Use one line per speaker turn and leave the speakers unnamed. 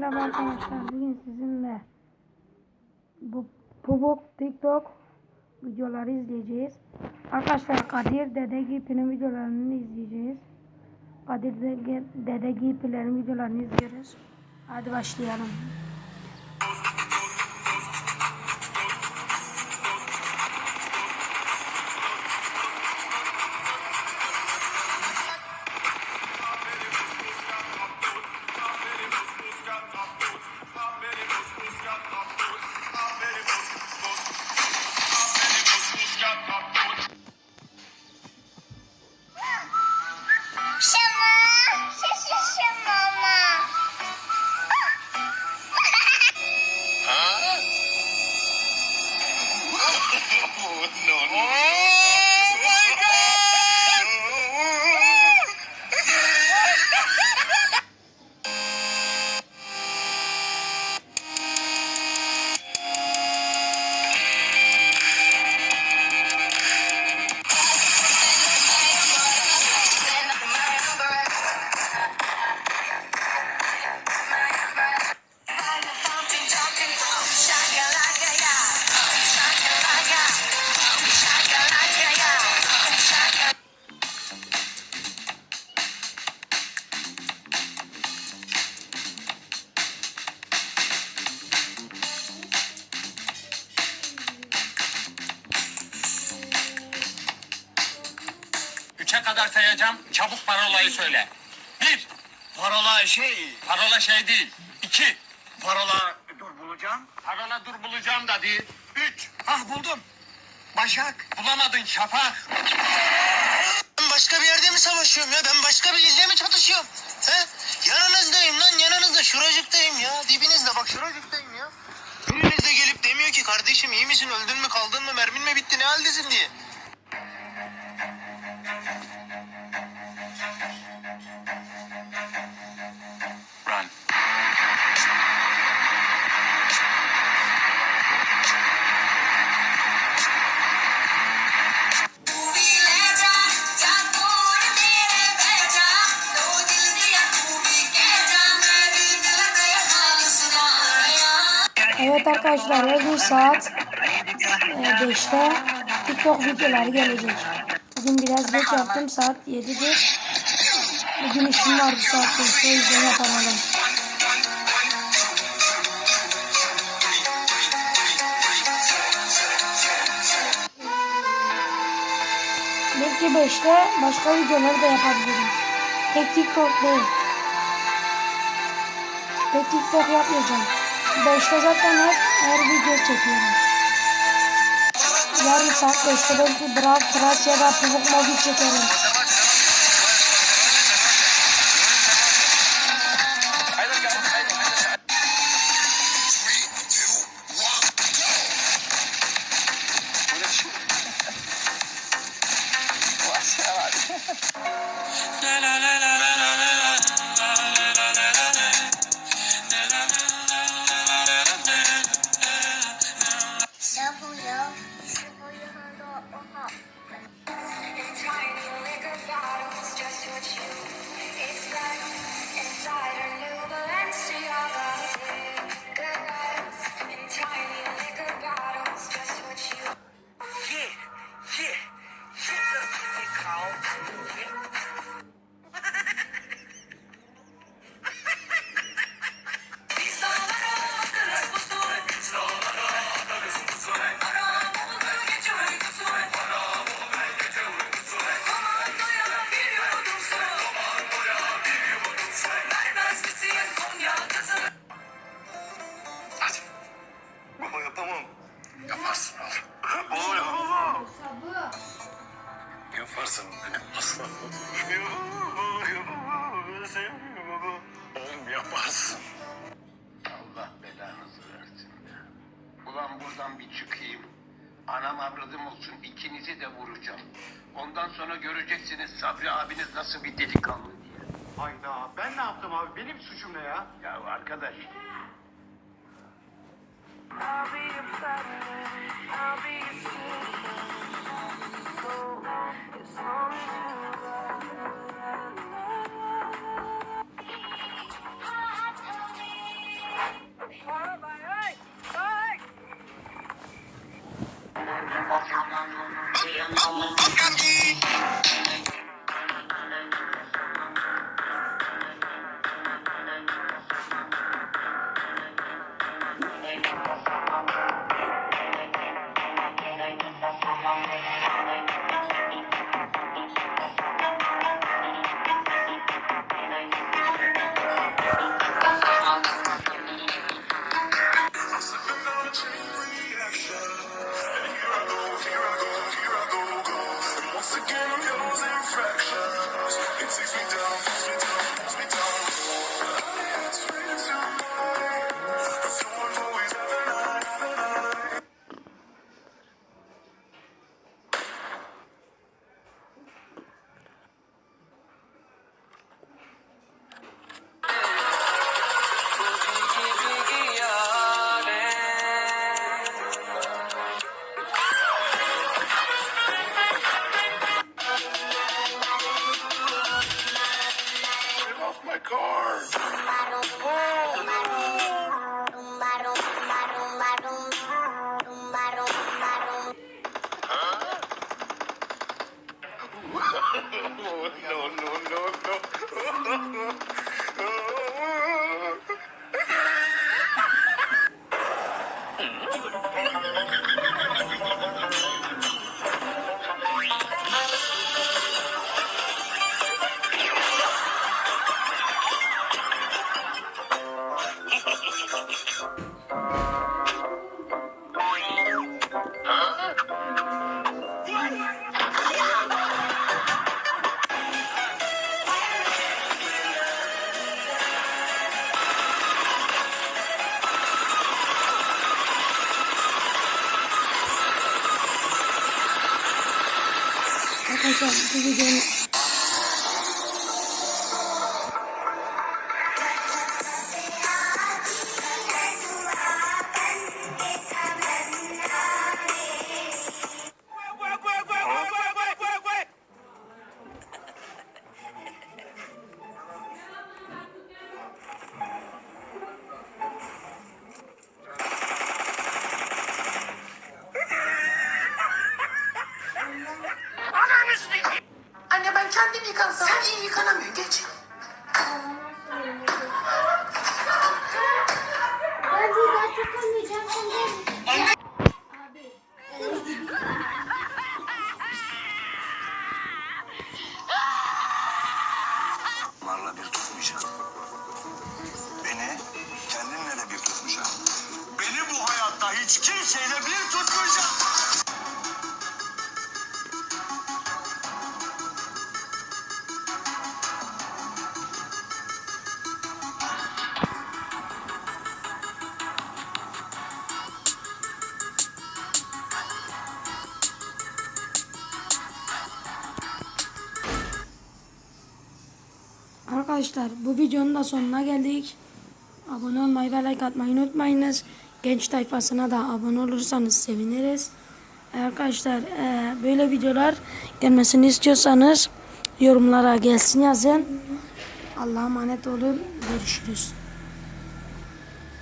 merhaba arkadaşlar. Bugün sizinle bu Pubuk TikTok videoları izleyeceğiz. Arkadaşlar Kadir Dede Gipi'nin videolarını izleyeceğiz. Kadir Dede, Dede Gipi'lerin videolarını izliyoruz. Hadi başlayalım.
no, on. Oh.
Üçe kadar sayacağım. Çabuk parolayı söyle. Bir.
Parola şey,
Parola şey değil. İki.
parola dur bulacağım.
Parola dur bulacağım da değil. Üç.
Ah buldum. Başak.
Bulamadın şafak.
Ben başka bir yerde mi savaşıyorum ya? Ben başka bir ilde mi çatışıyorum? He? Yanınızdayım lan yanınızda. Şuracıktayım ya. Dibinizde bak şuracıktayım ya. Biriniz de gelip demiyor ki kardeşim iyi misin öldün mü kaldın mı mermin mi bitti ne haldesin diye.
Evet arkadaşlar her gün saat 5'te TikTok videoları gelecek. Bugün biraz geç yaptım saat 7'dir. Bugün işim vardı saat 5'te o yüzden yapamadım. Belki 5'te başka videoları da yapabilirim. Tek TikTok değil. Tek TikTok yapmayacağım. 5'te zaten hep her video çekiyorum. Yarın saat 5'te belki Brawl Stars ya da Pubuk Mobile çekerim.
Yaparsın benim aslanım. Oğlum yaparsın. Allah belanızı versin ya. Ulan buradan bir çıkayım. Anam avradım olsun ikinizi de vuracağım. Ondan sonra göreceksiniz Sabri abiniz nasıl bir delikanlı diye.
Hayda ben ne yaptım abi? Benim suçum ne ya?
Ya arkadaş as long as you love
Arkadaşlar bu videonun
Anne yıkansam. Sen iyi yıkanamıyor geç.
Onlarla bir tutmayacağım. Beni kendimle de bir tutmayacağım. Beni bu hayatta hiç kimseyle bir tutmayacağım.
Arkadaşlar bu videonun da sonuna geldik. Abone olmayı ve like atmayı unutmayınız. Genç tayfasına da abone olursanız seviniriz. Arkadaşlar e, böyle videolar gelmesini istiyorsanız yorumlara gelsin yazın. Allah'a emanet olun. Görüşürüz.